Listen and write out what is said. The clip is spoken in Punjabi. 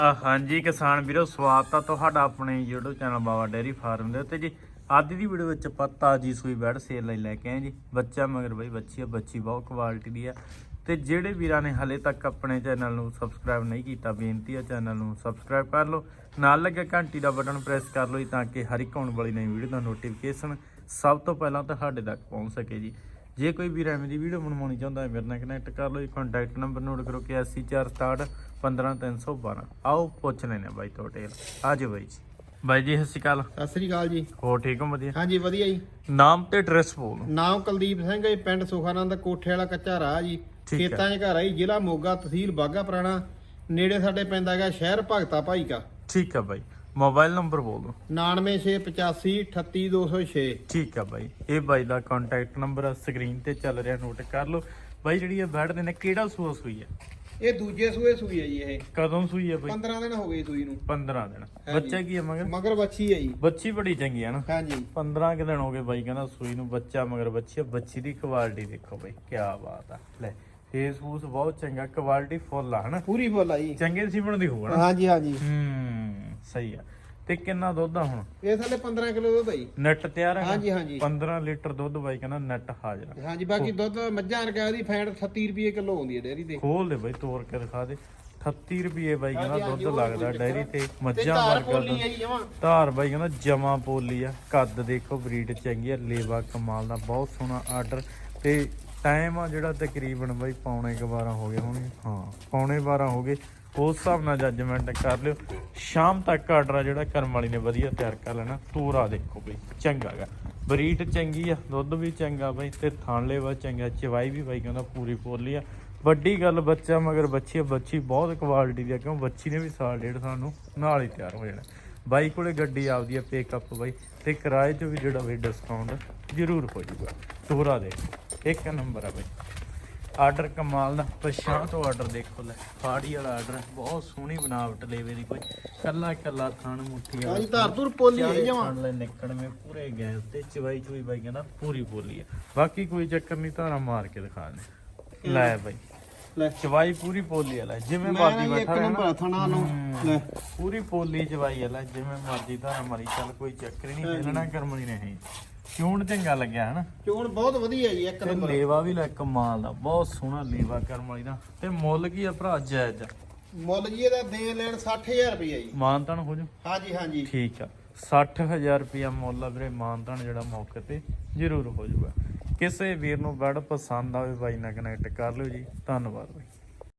ਹਾਂਜੀ ਕਿਸਾਨ ਵੀਰੋ, ਸਵਾਗਤ ਆ ਤੁਹਾਡਾ ਆਪਣੇ YouTube channel Baba dairy farm ਦੇ ਉੱਤੇ ਜੀ। ਅੱਜ ਦੀ ਵੀਡੀਓ ਵਿੱਚ ਆਪਾਂ ਤਾਜੀ ਸੂਈ ਬੈੜ ਸੇਲ ਲਈ ਲੈ ਕੇ ਆਏ ਜੀ। ਬੱਚਾ ਮਗਰ ਬਈ ਬੱਚੀ ਆ, ਬੱਚੀ ਬਹੁਤ ਕੁਆਲਿਟੀ ਦੀ ਆ। ਤੇ ਜਿਹੜੇ ਵੀਰਾਂ ਨੇ ਹਲੇ ਤੱਕ ਆਪਣੇ ਚੈਨਲ ਨੂੰ ਸਬਸਕ੍ਰਾਈਬ ਨਹੀਂ ਕੀਤਾ, ਬੇਨਤੀ ਆ ਚੈਨਲ ਨੂੰ ਸਬਸਕ੍ਰਾਈਬ ਕਰ ਲਓ। ਨਾਲ ਲੱਗੇ ਘੰਟੀ ਦਾ ਬਟਨ ਪ੍ਰੈਸ ਕਰ ਲਓ ਜੀ, ਤਾਂ ਕਿ ਹਰ ਇੱਕ ਆਉਣ ਵਾਲੀ ਨਵੀਂ ਵੀਡੀਓ ਦਾ ਨੋਟੀਫਿਕੇਸ਼ਨ ਸਭ ਤੋਂ ਪਹਿਲਾਂ ਤੁਹਾਡੇ ਤੱਕ ਪਹੁੰਚ ਸਕੇ ਜੀ। ਜੇ ਕੋਈ ਵੀ ਐਵੇਂ ਦੀ ਵੀਡੀਓ ਬਣਵਾਉਣੀ ਚਾਹੁੰਦਾ ਹੈ, ਮੇਰੇ ਨਾਲ ਕਨੈਕਟ ਕਰ ਲਓ ਜੀ। ਕੰਟੈਕਟ ਨੰਬਰ ਨੋਟ ਕਰੋ ਕਿ 8467 15312 ਆਓ ਪੁੱਛ ਲੈਨੇ ਬਾਈ ਤੋਂ ਡਿਟੇਲ ਆਜੋ ਬਾਈ ਜੀ। ਬਾਈ ਜੀ ਸਤਿ ਸ਼੍ਰੀ ਅਕਾਲ। ਸਤਿ ਸ੍ਰੀ ਅਕਾਲ ਜੀ। ਹੋ ਠੀਕ ਹੋ? ਵਧੀਆ। ਹਾਂਜੀ ਵਧੀਆ ਜੀ। ਨਾਮ ਤੇ ਐਡਰੈਸ ਬੋਲ ਨਾਮ ਕੁਲਦੀਪ ਸਿੰਘ ਹੈ ਜੀ, ਪਿੰਡ ਸੁਖਾਨੰਦ ਕੋਠੇ ਵਾਲਾ ਕੱਚਾ ਰਾਹ ਜੀ। ਠੀਕ ਹੈ। ਖੇਤਾਂ 'ਚ ਘਰ ਆ ਜੀ ਜ਼ਿਲ੍ਹਾ ਮੋਗਾ ਤਹਿਸੀਲ ਬਾਗਾ ਪੁਰਾਣਾ। ਨੇੜੇ ਸਾਡੇ ਪੈਂਦਾ ਹੈਗਾ ਸ਼ਹਿਰ ਭਗਤਾ ਭਾਈ ਕਾ। ਠੀਕ ਆ ਬਾਈ। ਮੋਬਾਈਲ ਨੰਬਰ ਬੋਲ ਦਿਓ। 99685 38206 ਠੀਕ ਆ ਬਾਈ। ਇਹ ਬਾਈ ਦਾ ਕੰਟੈਕਟ ਨੰਬਰ ਸਕਰੀਨ ਤੇ ਚੱਲ ਰਿਹਾ ਨੋਟ ਕਰ ਲਓ। ਬਾਈ ਜਿਹੜੀ ਇਹ ਦੇ ਨੇ ਕਿਹੜਾ ਸੂਆ ਸੂਈ ਹੈ? ਇਹ ਦੂਜੇ ਸੂਏ ਸੂਈ ਹੈ ਜੀ ਇਹ। ਕਦੋਂ ਸੂਈ ਹੈ ਬਾਈ? 15 ਦਿਨ ਹੋ ਗਏ ਸੂਈ ਨੂੰ। 15 ਦਿਨ। ਹਾਂਜੀ। ਬੱਚਾ ਕੀ ਹੈ ਮਗਰ? ਮਗਰ ਬੱਚੀ ਹੈ ਜੀ। ਬੱਚੀ ਬੜੀ ਚੰਗੀ ਹੈ ਨਾ? ਹਾਂਜੀ। 15 ਕਿ ਦਿਨ ਹੋ ਗਏ ਬਾਈ ਕਹਿੰਦਾ ਸੂਈ ਨੂੰ ਬੱਚਾ ਮਗਰ ਬੱਚੀ ਆ। ਬੱਚੀ ਦੀ ਕੁਆਲਿਟੀ ਦੇਖੋ ਬਾਈ ਕੀ ਬਾਤ ਆ। ਲੈ ਫੇਸ ਫੂਸ ਬਹੁਤ ਚੰਗਾ ਕੁਆਲਿਟੀ ਫੁੱਲ ਆ ਹਨਾ? ਪੂਰੀ ਫੁੱਲ ਆ ਜੀ। ਚੰਗੇ ਸੀਮਣ ਦੀ ਹੋਣਾ ਹਾਂਜੀ ਹਾਂਜੀ। ਹੂੰ ਸਹੀ ਆ। ਤੇ ਕਿੰਨਾ ਦੁੱਧ ਆ ਹੁਣ? ਇਹ ਥੱਲੇ 15 ਕਿਲੋ ਦੁੱਧ ਜੀ। ਨੈਟ ਤਿਆਰ ਹੈ? ਹਾਂਜੀ ਹਾਂਜੀ। 15 ਲੀਟਰ ਦੁੱਧ ਬਾਈ ਕਹਿੰਦਾ ਨੈਟ ਹਾਜ਼ਰ ਆ। ਹਾਂਜੀ ਬਾਕੀ ਦੁੱਧ ਮੱਝਾਂ ਰਕਾ ਦੀ ਫੈਂਟ 38 ਰੁਪਏ ਕਿਲੋ ਆਉਂਦੀ ਹੈ ਡੇਅਰੀ ਤੇ। ਖੋਲ ਦੇ ਬਾਈ ਤੋੜ ਕੇ ਦਿਖਾ ਦੇ। 38 ਰੁਪਏ ਬਾਈ ਕਹਿੰਦਾ ਦੁੱਧ ਲੱਗਦਾ ਡੈਰੀ ਤੇ। ਤੇ ਮੱਝਾਂ ਧਾਰ ਵਰਗਾ ਪੋਲੀ ਦੁੱਧ। ਹੈ ਜੀ ਜਮਾਂ। ਧਾਰ ਬਾਈ ਕਹਿੰਦਾ ਜਮਾ ਪੋਲੀ ਆ। ਕੱਦ ਦੇਖੋ ਬਰੀਡ ਚੰਗੀ ਆ ਲੇਵਾ ਕਮਾਲ ਦਾ ਬਹੁਤ ਸੋਹਣਾ ਆਰਡਰ। ਤੇ ਟਾਈਮ ਆ ਜਿਹੜਾ ਤਕਰੀਬਨ ਬਾਈ ਪੌਣੇ 12 ਹੋ ਗਏ ਹੋਣਗੇ ਹਾਂ ਪੌਣੇ 12 ਹੋ ਗਏ। ਉਸ ਹਿਸਾਬ ਨਾਲ ਜੱਜਮੈਂਟ ਕਰ ਲਿਓ। ਸ਼ਾਮ ਤੱਕ ਆਰਡਰ ਆ ਜਿਹੜਾ ਕਰਮ ਵਾਲੀ ਨੇ ਵਧੀਆ ਤਿਆਰ ਕਰ ਲੈਣਾ। ਤੋਰਾ ਦੇਖੋ ਬਈ ਚੰਗਾ ਗਾ। ਬਰੀਡ ਚੰਗੀ ਆ ਦੁੱਧ ਵੀ ਚੰਗਾ ਬਾਈ ਤੇ ਥਣ ਲੇਵਾ ਚੰਗਾ ਚਵਾਈ ਵੀ ਬਾਈ ਕਹਿੰਦਾ ਪੂਰੀ ਪੋਲੀ ਆ। ਵੱਡੀ ਗੱਲ ਬੱਚਾ ਮਗਰ ਬੱਚੀ ਆ, ਬੱਚੀ ਬਹੁਤ ਕੁਆਲਿਟੀ ਦੀ ਆ ਕਿਉਂ ਬੱਚੀ ਨੇ ਵੀ ਸਾਲ ਡੇਢ ਸਾਲ ਨੂੰ ਨਾਲ ਹੀ ਤਿਆਰ ਹੋ ਜਾਣਾ। ਬਾਈ ਕੋਲੇ ਗੱਡੀ ਆਪਦੀ ਆ ਪਿਕਅਪ ਬਾਈ ਤੇ ਕਿਰਾਏ 'ਚ ਵੀ ਜਿਹੜਾ ਵੀ ਡਿਸਕਾਊਂਟ ਜ਼ਰੂਰ ਹੋ ਜਾਊਗਾ। ਤੋਰਾ ਦੇ ਇੱਕ ਨੰਬਰ ਆ ਬਾਈ। ਆਰਡਰ ਕਮਾਲ ਦਾ ਪਛਾਣ ਤੋਂ ਆਰਡਰ ਦੇਖੋ ਲੈ ਫਾੜੀ ਵਾਲਾ ਆਰਡਰ ਬਹੁਤ ਸੋਹਣੀ ਬਣਾਵਟ ਲੇਵੇ ਦੀ ਕੋਈ। ਕੱਲਾ ਕੱਲਾ ਥਣ ਮੁੱਠੀ ਵਾਲਾ ਹਾਂਜੀ ਧਾਰ ਧੁਰ ਪੋਲੀ ਹੈ ਜਮਾਂ। ਲੈ ਨਿਕੜਵੇਂ ਪੂਰੇ ਗੈਸ ਤੇ ਚਵਾਈ ਚੁਈ ਬਾਈ ਕਹਿੰਦਾ ਪੂਰੀ ਬੋਲੀ ਆ। ਬਾਕੀ ਕੋਈ ਚੱਕਰ ਨਹੀਂ ਧਾਰਾ ਮਾਰ ਕੇ ਦਿਖਾ ਦੇ ਲੈ ਬਾਈ। ਲੈ। ਚਵਾਈ ਪੂਰੀ ਪੋਲੀ ਆ ਲੈ ਜਿਵੇਂ ਮੈਂ ਮਰਜ਼ੀ ਜੀ ਇੱਕ ਬੈਠਾ ਨੰਬਰ ਥਣਾ ਨੂੰ। ਲੈ। ਪੂਰੀ ਪੋਲੀ ਚਵਾਈ ਆ ਲੈ ਜਿਵੇਂ ਮਰਜ਼ੀ ਧਾਰਾ ਮਾਰੀ ਚੱਲ ਕੋਈ ਚੱਕਰ ਨਹੀਂ ਹਿਲਣਾ ਕਰਮਣੀ ਨਹੀਂ। ਕਿਉਂ ਚੰਗਾ ਲੱਗਿਆ ਹਨਾ? ਚੋਣ ਬਹੁਤ ਵਧੀਆ ਜੀ ਇੱਕ ਤੇ ਨੰਬਰ। ਲੇਵਾ ਵੀ ਲੈ ਕਮਾਲ ਦਾ ਬਹੁਤ ਸੋਹਣਾ ਲੇਵਾ ਕਰਮ ਵਾਲੀ ਦਾ। ਤੇ ਮੁੱਲ ਕੀ ਆ ਭਰਾ ਜਾਇਜ਼? ਆ? ਮੁੱਲ ਜੀ ਇਹਦਾ ਦੇ ਲੈਣ 60000 ਰੁਪਏ ਜੀ। ਮਾਨਤਾਨ ਹੋ ਜਾ। ਹਾਂਜੀ ਹਾਂਜੀ। ਠੀਕ ਆ। 60000 ਰੁਪਿਆ ਮੁੱਲ ਆ ਵੀਰੇ ਮਾਨਤਾਨ ਜਿਹੜਾ ਮੌਕੇ ਤੇ ਜ਼ਰੂਰ ਹੋ ਜਾਊਗਾ। ਕਿਸੇ ਵੀਰ ਨੂੰ ਬੜ ਪਸੰਦ ਆਵੇ ਬਾਈ ਨਾਲ ਕਨੈਕਟ ਕਰ ਲਿਓ ਜੀ। ਧੰਨਵਾਦ ਬਾਈ।